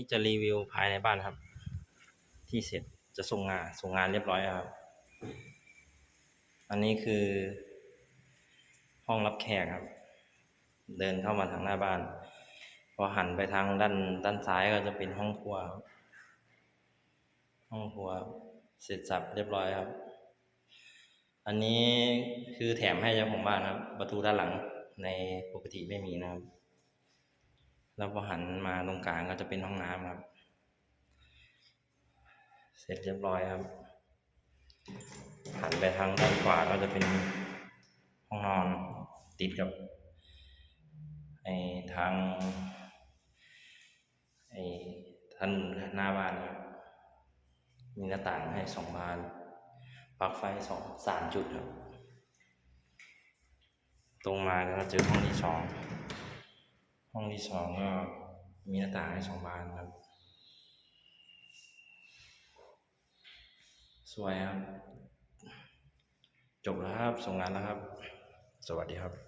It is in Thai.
นี่จะรีวิวภายในบ้านครับ ที่เสร็จจะส่งงานส่งงานเรียบร้อยครับ อันนี้คือ ห้องรับแขกครับ เดินเข้ามาทางหน้าบ้าน พอหันไปทางด้านด้านซ้ายก็จะเป็นห้องครัว ห้องครัวเสร็จสับเรียบร้อยครับ อันนี้คือแถมให้เจ้าของบ้านครับ ประตูด้านหลังในปกติไม่มีนะครับ แล้วพอหันมาตรงกลางก็จะเป็นห้องน้ำครับ เสร็จเรียบร้อยครับ หันไปทางด้านขวาก็จะเป็นห้องนอนติดกับไอ้ทางไอ้ถนนหน้าบ้านครับมีหน้าต่างให้สองบานปลั๊กไฟสองสามจุดครับ ตรงมาก็เจอห้องที่สอง ห้องที่สองก็มีหน้าต่างให้สองบานครับ สวยครับ จบแล้วครับส่งงานแล้วครับ สวัสดีครับ